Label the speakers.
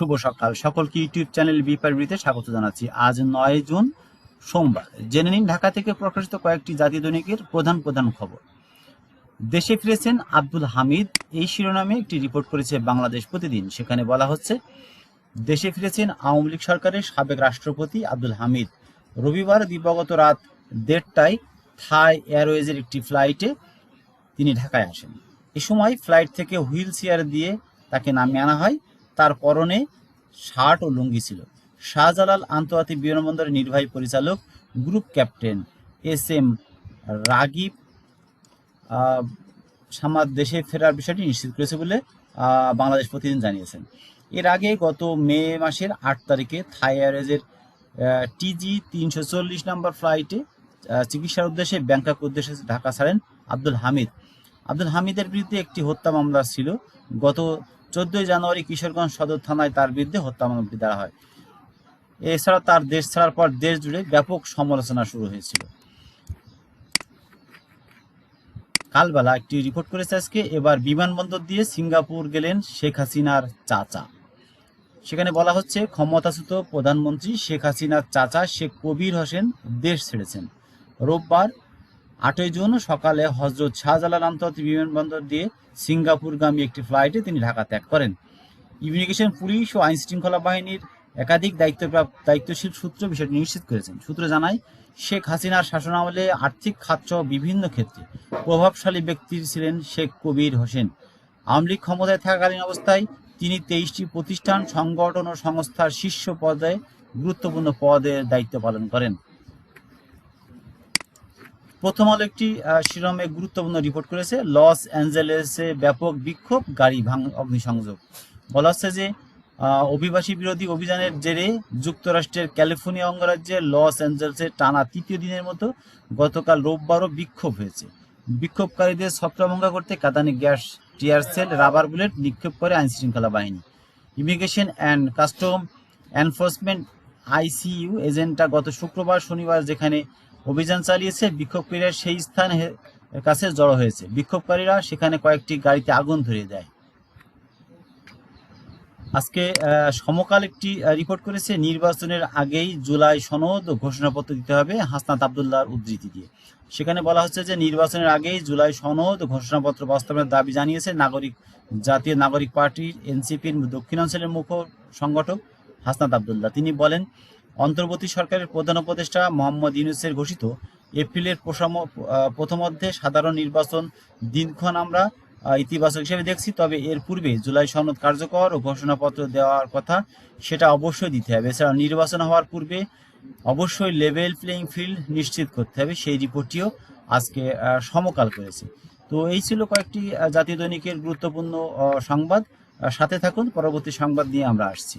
Speaker 1: শুভ সকাল। সকলকে YouTube channel বিপারবিতে স্বাগত জানাচ্ছি। আজ নয় জুন, সোমবার। জেনে নিন ঢাকা থেকে প্রকাশিত কয়েকটি জাতীয় দৈনিকের প্রধান প্রধান খবর। দেশে ফিরেছেন আব্দুল হামিদ। এই শিরোনামে একটি রিপোর্ট করেছে বাংলাদেশ প্রতিদিন। সেখানে বলা হচ্ছে, দেশে ফিরেছেন আওয়ামী লীগ সরকারের সাবেক রাষ্ট্রপতি আব্দুল হামিদ। রবিবার দিবাগত রাত দেড়টায় থাই এয়ারওয়েজের একটি ফ্লাইটে তিনি ঢাকায় আসেন। এ সময় ফ্লাইট থেকে হুইল চেয়ার দিয়ে তাকে নামিয়ে আনা হয়। তার পরনে শার্ট ও লুঙ্গি ছিল। শাহজালাল আন্তর্জাতিক বিমানবন্দরের নির্বাহী পরিচালক, group captain S M Ragib Samad দেশে ফেরার বিষয়টি নিশ্চিত করেছে বলে বাংলাদেশ প্রতিদিন জানিয়েছেন। এর আগে গত মে মাসের আট তারিখে থাই এয়ারওয়েজের টিজি তিনশো চল্লিশ নম্বর ফ্লাইটে চিকিৎসার উদ্দেশ্যে ব্যাংকক উদ্দেশ্যে ঢাকা ছাড়েন আব্দুল হামিদ। আব্দুল হামিদের বিরুদ্ধে একটি হত্যা মামলা ছিল। গত চোদ্দই জানুয়ারি কিশোরগঞ্জ সদর থানায় তার বিরুদ্ধে হত্যা মামলাটি দেওয়া হয়। এছাড়া তার দেশ ছাড়ার পর দেশ জুড়ে ব্যাপক সমালোচনা শুরু হয়েছিল। কালবেলা একটি রিপোর্ট করেছে আজকে, এবার বিমানবন্দর দিয়ে সিঙ্গাপুর গেলেন শেখ হাসিনার চাচা। সেখানে বলা হচ্ছে, ক্ষমতাচ্যুত প্রধানমন্ত্রী শেখ হাসিনার চাচা শেখ কবির হোসেন দেশ ছেড়েছেন। রোববার আটই জুন সকালে হজরত শাহজালাল আন্তর্জাতিক বিমানবন্দর দিয়ে সিঙ্গাপুরগামী একটি ফ্লাইটে তিনি ঢাকা ত্যাগ করেন। ইমিগ্রেশন পুলিশ ও আইন শৃঙ্খলা বাহিনীর একাধিক দায়িত্বপ্রাপ্ত দায়িত্বশীল সূত্র বিষয়টি নিশ্চিত করেছেন। সূত্র জানায়, শেখ হাসিনার শাসনামলে আর্থিক খাতসহ বিভিন্ন ক্ষেত্রে প্রভাবশালী ব্যক্তি ছিলেন শেখ কবির হোসেন। আওয়ামী লীগ ক্ষমতায় থাকাকালীন অবস্থায় তিনি তেইশটি প্রতিষ্ঠান, সংগঠন ও সংস্থার শীর্ষ পদে গুরুত্বপূর্ণ পদের দায়িত্ব পালন করেন। প্রথম আলো একটি আহ, শিরোনামে গুরুত্বপূর্ণ রিপোর্ট করেছে লস অ্যাঞ্জেলেসে ব্যাপক বিক্ষোভ গাড়ি ভাঙ অগ্নিসংযোগ। বলা হচ্ছে যে অভিবাসী বিরোধী অভিযানের জেরে যুক্তরাষ্ট্রের ক্যালিফোর্নিয়া অঙ্গরাজ্যে লস অ্যাঞ্জেলেসে টানা তৃতীয় দিনের মতো গতকাল রোববারও বিক্ষোভ হয়েছে। বিক্ষোভকারীদের ছত্রভঙ্গ করতে katani gas tear shell rubber bullet নিক্ষেপ করে আইন শৃঙ্খলা বাহিনী immigration and custom enforcement ICU এজেন্টরা গত শুক্রবার শনিবার যেখানে অভিযান চালিয়েছে, বিক্ষোভকারীরা সেই স্থান কাছে জড়ো হয়েছে। বিক্ষোভকারীরা সেখানে কয়েকটি গাড়িতে আগুন ধরিয়ে দেয়। আজকে সমকাল একটি রিপোর্ট করেছে, নির্বাচনের আগেই জুলাই সনদ ঘোষণাপত্র দিতে হবে হাসনাত আবদুল্লাহর উদ্ধৃতি দিয়ে। সেখানে বলা হচ্ছে যে, নির্বাচনের আগেই জুলাই সনদ ঘোষণাপত্র বাস্তবায়নের দাবি জানিয়েছে নাগরিক, জাতীয় নাগরিক পার্টির এনসিপির দক্ষিণাঞ্চলের মুখ্য সংগঠক হাসনাত আবদুল্লাহ। তিনি বলেন অন্তর্বর্তী সরকারের প্রধান উপদেষ্টা মোহাম্মদ ইউনুসের ঘোষিত এপ্রিলের প্রথমার্ধে সাধারণ নির্বাচন দিনক্ষণ আমরা ইতিবাচক হিসেবে দেখছি। তবে এর পূর্বে জুলাই সনদ কার্যকর ও ঘোষণাপত্র দেওয়ার কথা সেটা অবশ্যই দিতে হবে। এছাড়া নির্বাচন হওয়ার পূর্বে অবশ্যই লেভেল প্লেইং ফিল্ড নিশ্চিত করতে হবে। সেই রিপোর্টটিও আজকে সমকাল করেছে। তো এই ছিল কয়েকটি জাতীয় দৈনিকের গুরুত্বপূর্ণ সংবাদ। সাথে থাকুন, পরবর্তী সংবাদ নিয়ে আমরা আসছি।